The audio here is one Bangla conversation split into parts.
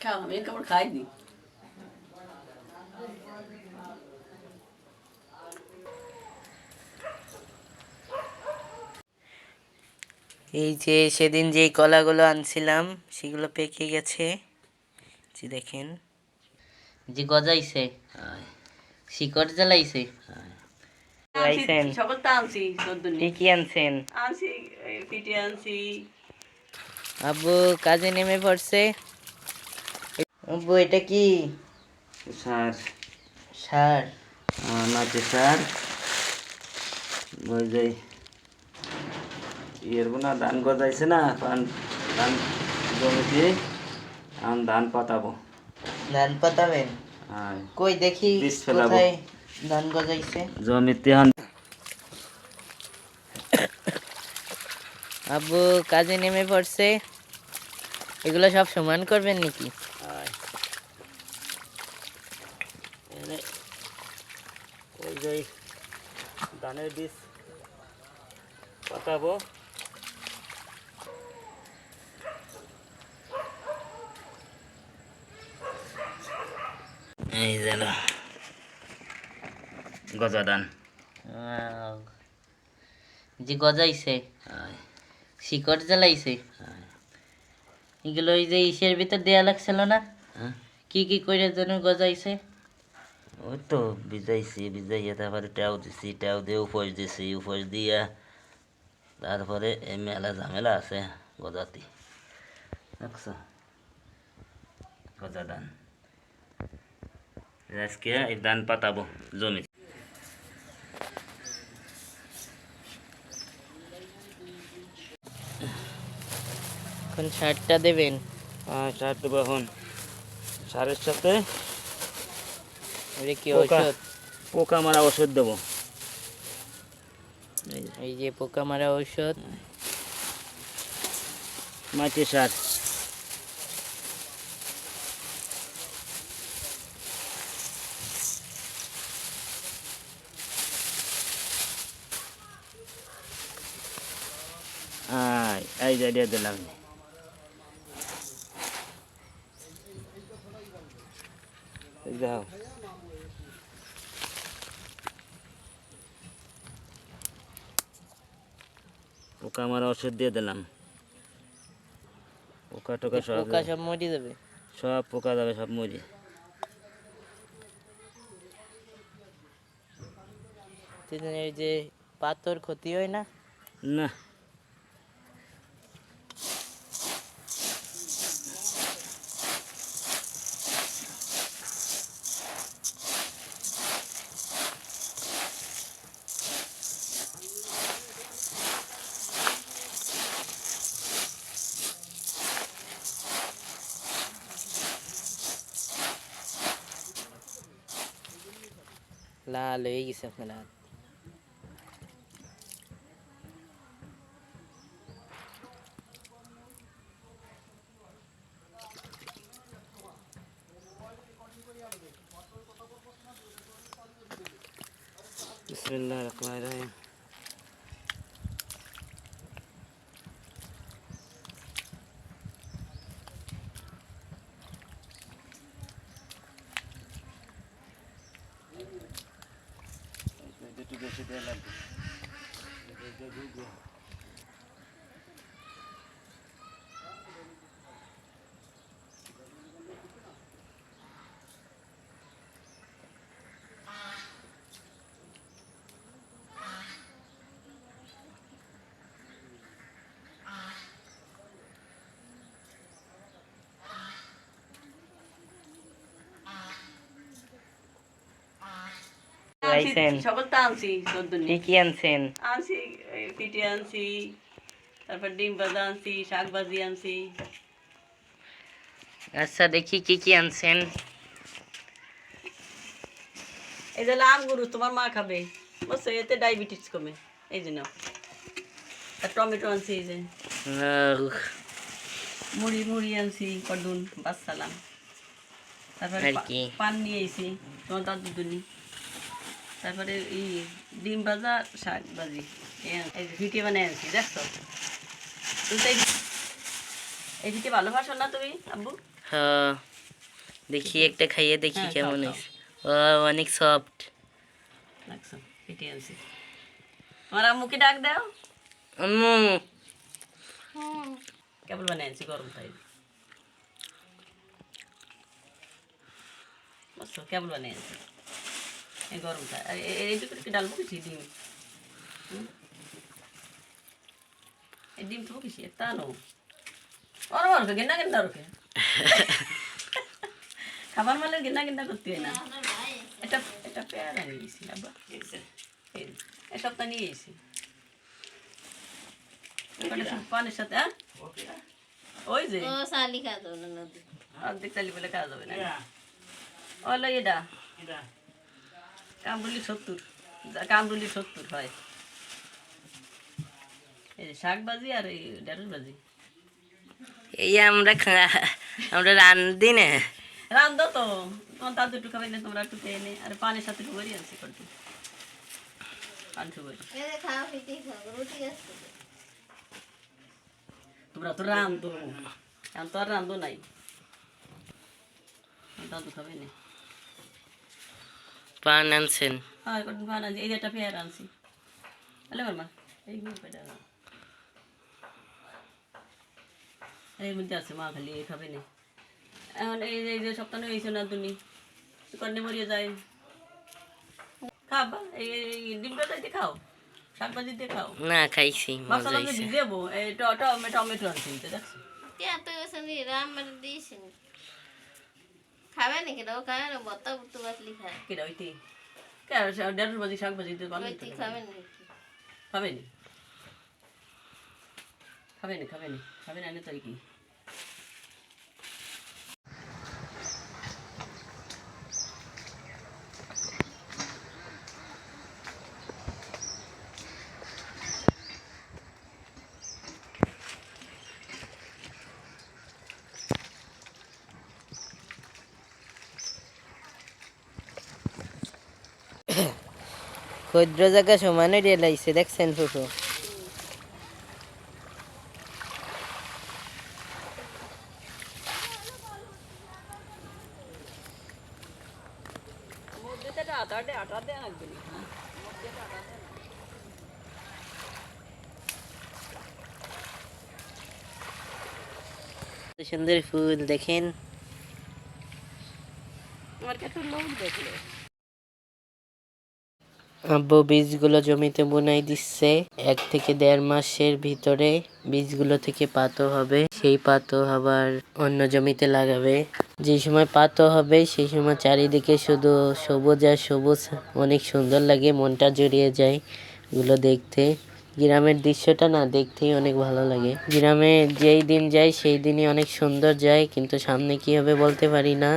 খাও আমি কেবল খাই দিই এই যে সেদিন যে কলাগুলো আনছিলাম সেগুলো পেকে গেছে। যে দেখেন। যে গজাইছে। শিকড় জ্বালাইছে। আইছেন। সকল তো আনছি কি কি আনছেন? আনছি পিঠে আনছি। আব্বু কাজে নেমে পড়ছে। এটা কি? সার সার নাচে সার ওই যে ইয়ের না ধান গজাইছে না ধান ধান জমিতে এখন ধান পাতাবো। ধান পাতাবেন? কই দেখি কোথায় ধান গজাইছে? জমিতে আব্বু কাজে নেমে পড়ছে। এগুলো সব সমান করবেন নাকি? যে ধানের বীজ পাতাবো এই যেন গজা ধান। যে গজাইছে শিকড় জ্বালাইছে। এগুলো ওই যে ইসের ভিতর দেয়া লাগছিল না? হ্যাঁ। কি কি করে যেন গজাইছে? ওই তো ভিজাইছি ভিজাইয়া তারপরে ট্যাও দিছি ট্যাও দিয়ে উপোস দিছি উপোস দিয়া তারপরে এই মেলা ঝামেলা আছে গজাতি। দেখছ? গজা ধান আজকে এই ধান পাতাবো জমি এখন সারটা দেবেন। হ্যাঁ সার দেবো এখন। সারের সাথে কি পোকা। ওষুধ পোকা মারা ওষুধ দেবো। এই যে। পোকা মারা ঔষধ। মাটি সার। এই যে দিয়ে দিলাম। যাও পোকা মারা ওষুধ দিয়ে দিলাম। পোকা টোকা সব পোকা সব মরি যাবে? সব পোকা যাবে সব মরি। এই যে পাথর ক্ষতি হয় না? না। লাল হয়ে গেছে একটু বেশি দেওয়া লাগবে আইছেন সকল তো আনছি কি কি আনছেন। আনছি পিঠে আনছি তারপর ডিম ভাজা আনছি শাক ভাজি আনছি। আচ্ছা দেখি কি কি আনছেন। এই যে লাম গরু তোমার মা খাবে। বুঝছ এতে ডায়াবেটিস কমে। এই জন্য আর টমেটো আনছি এই যে। মুড়ি মুড়ি আনছি কডুন বাচ্চালাম তারপরে? পান নিয়ে আইছি তোমার দাদু দুনি তারপরে এই ডিম ভাজা শাক ভাজি। ভিটে বানিয়ে আনছি দেখছ? তুই তাই এই দিকে ভালোবাসো না তুমি আব্বু? হ্যাঁ দেখি একটা খাইয়ে দেখি হ্যাঁ, কেমন ও অনেক সফট রাখছো কেটে আনছি। আমার আম্মুকে ডাক দাও। আম্মু। কেবল বানিয়ে আনছি গরম তাই কেবল বানিয়ে আনছি। এই গরমটা। আর এ- এ- এইটুকু কি ডালবো কিছু ডিম? এই ডিম তো কিছু একটা আনো ওর ওর গেন্না গেন্না রোকে খাবার মানে গেন্না গেন্না করতে হয় না। এটা এটা পেয়ারা নিয়ে গেছি এই এই সপ্তাহ নিয়ে গেছি পানের সাথে হ্যাঁ? ওই যে। ও শালি খাতো না। নদী অর্ধেক চালি বলে কাজ হবে না। ওলো এটা। কামরুলি সত্তর কামরুলি সত্তর হয়। এই শাক ভাজি আর এই ঢেঁড়স ভাজি এই আমরা খা- আমরা রান্ধি না। রান্ধো তো তোমার দাদু একটু খাবে না তোমরা একটু খেয়ে নে আর পানির সাথে একটু বড়ি আনছি করতে। তোমরা তো রান্ধো। এখন তো আর রান্ধো নাই। দাদু খাবে না। পান আনছেন? হ্যাঁ কঠিন পান আনছি। এই যে একটা পেয়ার আনছি। এই পেয়ারা এর মধ্যে আছে মা খালি এই খাবে না। এখন এই যে- এই যে সপ্তাহ হয়েছে না তুমি মরিয়ে যায়। খাবা এই এই ডিমটা দিয়ে খাও। শাক ভাজি দিয়ে খাও। না খাইছি মজা এই টমেটো আনছি তো দেখছ কে এত রাম মেরে দিয়েছি না কেন ও খাবে না বত্তা বুত্তু বাতলি খায়। কেন ওইটি দেড়শো ভাজি শাক ভাজি দিয়ে ভালো ওই তুই খাবে না খাবে না খাবে না খাবে না খাবে না এনে তো কি? ক্ষুদ্র জায়গা সমানে রেলাইছে দেখছেন ফুফু সুন্দর ফুল দেখেন। আমার কাছে লোক দেখলে। আব্বু বীজগুলো জমিতে বুনাই দিচ্ছে। এক থেকে দেড় মাসের ভিতরে বীজগুলো থেকে পাতো হবে। সেই পাতো আবার অন্য জমিতে লাগাবে। যে সময় পাতো হবে, সেই সময় চারিদিকে শুধু সবুজ আর সবুজ, অনেক সুন্দর লাগে, মনটা জুড়িয়ে যায় এগুলো দেখতে। গ্রামের দৃশ্যটা না দেখতেই অনেক ভালো লাগে। গ্রামে যেই দিন যায়, সেই দিনই অনেক সুন্দর যায়, কিন্তু সামনে কি হবে বলতে পারি না।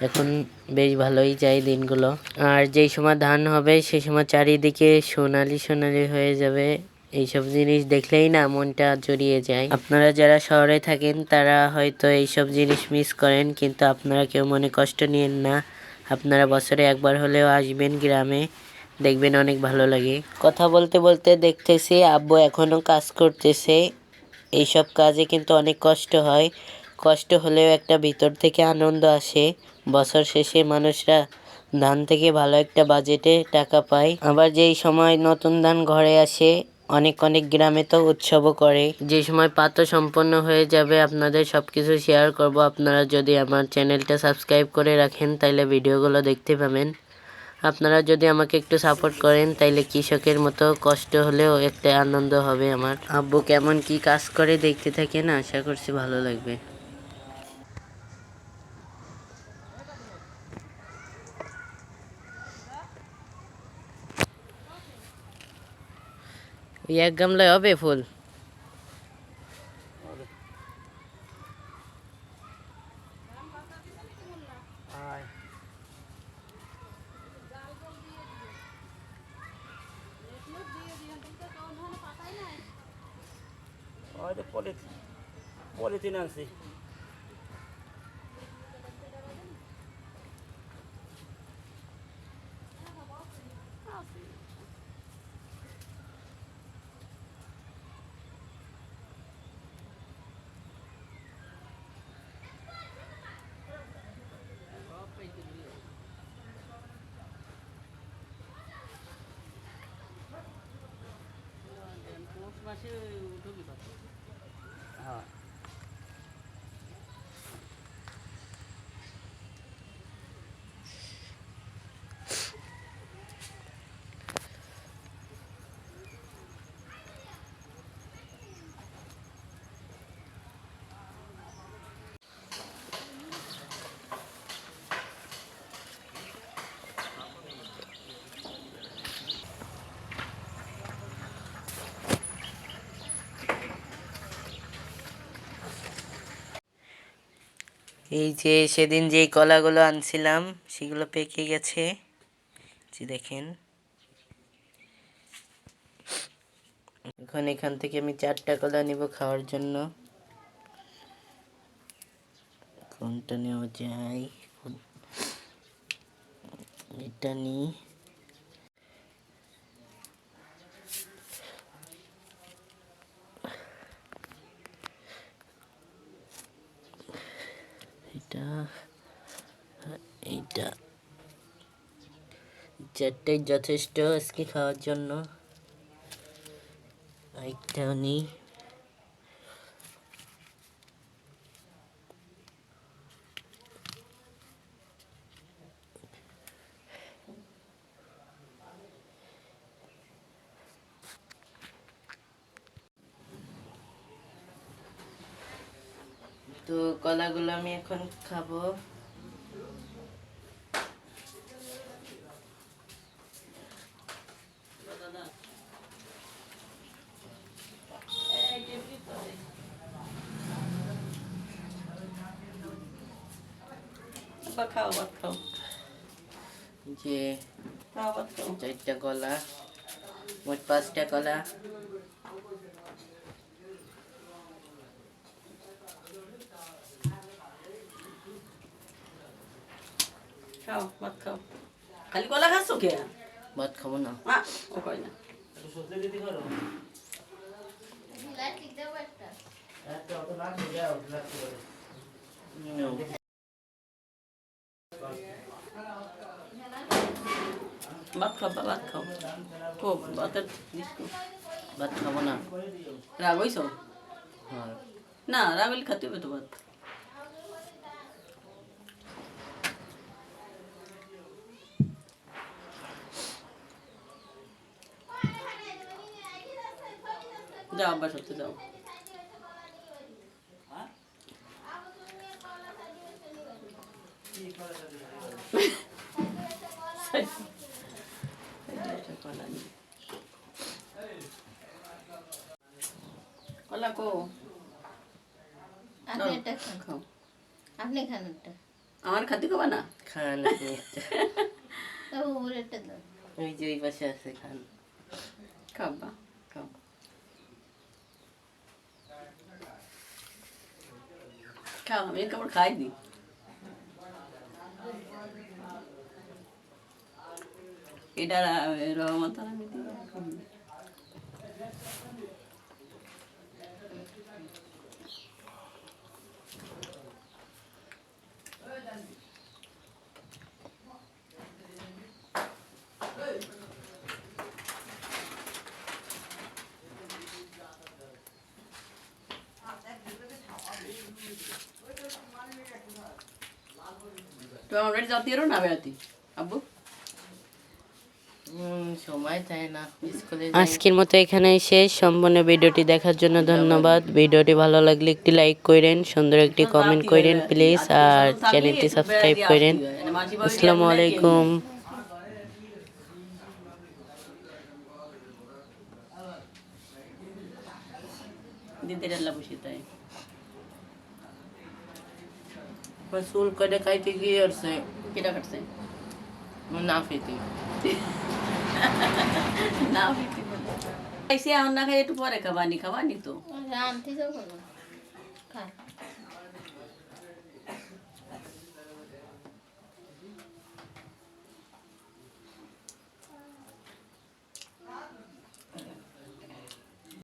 এখন বেশ ভালোই যায় দিনগুলো। আর যেই সময় ধান হবে, সেই সময় চারিদিকে সোনালি সোনালি হয়ে যাবে। এইসব জিনিস দেখলেই না মনটা জড়িয়ে যায়। আপনারা যারা শহরে থাকেন, তারা হয়তো এইসব জিনিস মিস করেন, কিন্তু আপনারা কেউ মনে কষ্ট নিয়েন না। আপনারা বছরে একবার হলেও আসবেন গ্রামে, দেখবেন অনেক ভালো লাগে। কথা বলতে বলতে দেখতেছি আব্বু এখনও কাজ করতেছে। এইসব কাজে কিন্তু অনেক কষ্ট হয়। কষ্ট হলেও একটা ভিতর থেকে আনন্দ আসে। বছর শেষে মানুষরা ধান থেকে ভালো একটা বাজেটে টাকা পায়। আবার যেই সময় নতুন ধান ঘরে আসে, অনেক অনেক গ্রামে তো উৎসবও করে। যে সময় পাতো সম্পন্ন হয়ে যাবে, আপনাদের সব কিছু শেয়ার করব। আপনারা যদি আমার চ্যানেলটা সাবস্ক্রাইব করে রাখেন তাহলে ভিডিওগুলো দেখতে পাবেন। আপনারা যদি আমাকে একটু সাপোর্ট করেন, তাইলে কৃষকের মতো কষ্ট হলেও একটা আনন্দ হবে আমার। আব্বু কেমন কি কাজ করে, দেখতে থাকেন, আশা করছি ভালো লাগবে। এক গামলায় হবে ফুল? 我是 এই যে সেদিন যেই কলাগুলো আনছিলাম, সেগুলো পেকে গেছে। যে দেখেন। এখন এখান থেকে আমি চারটা কলা নিব খাওয়ার জন্য। কোনটা নেওয়া যায়? এটা নিই। এটা এইটা। চারটাই যথেষ্ট আজকে খাওয়ার জন্য। আরেকটাও নিই। তো কলাগুলো আমি এখন খাব। খাও ভাত খাও। যে চারটা কলা মোট পাঁচটা কলা। খাও ভাত খাও। খালি কলা খাচ্ছ কে? ভাত খাব না। ও কয় না। ভাত খাও ভাত খাও। কো ভাতের ভাত খাব না। রাগ হইছ? হ্যাঁ। না রাগ হইলে খাতে হবে তো ভাত। যাও আব্বার সাথে যাও কলা কো। আপনি একটা খাও। আপনি খান একটা। আমার খাতে খাবা না? খান ওর একটা দাও। ওই যে ওই পাশে আছে খান। খাবা খাও খাও আমি কাপড় খাই নি এটা রহমত আমি আজকের মতো এখানেই শেষ। সম্পূর্ণ ভিডিওটি দেখার জন্য ধন্যবাদ। ভিডিওটি ভালো লাগলে একটি লাইক করেন সুন্দর একটি কমেন্ট করেন প্লিজ। আর চ্যানেলটি সাবস্ক্রাইব করেন। আসসালামু আলাইকুম। দিতে ডাল্লা বসে তাই। চুল করে খাইতে গিয়ে আসছে কেটা কাটছে না ফেতে না হইতে বলে খাইছি এখন না খাই একটু পরে খাবানি খাবানি তো রামতি যাব না খান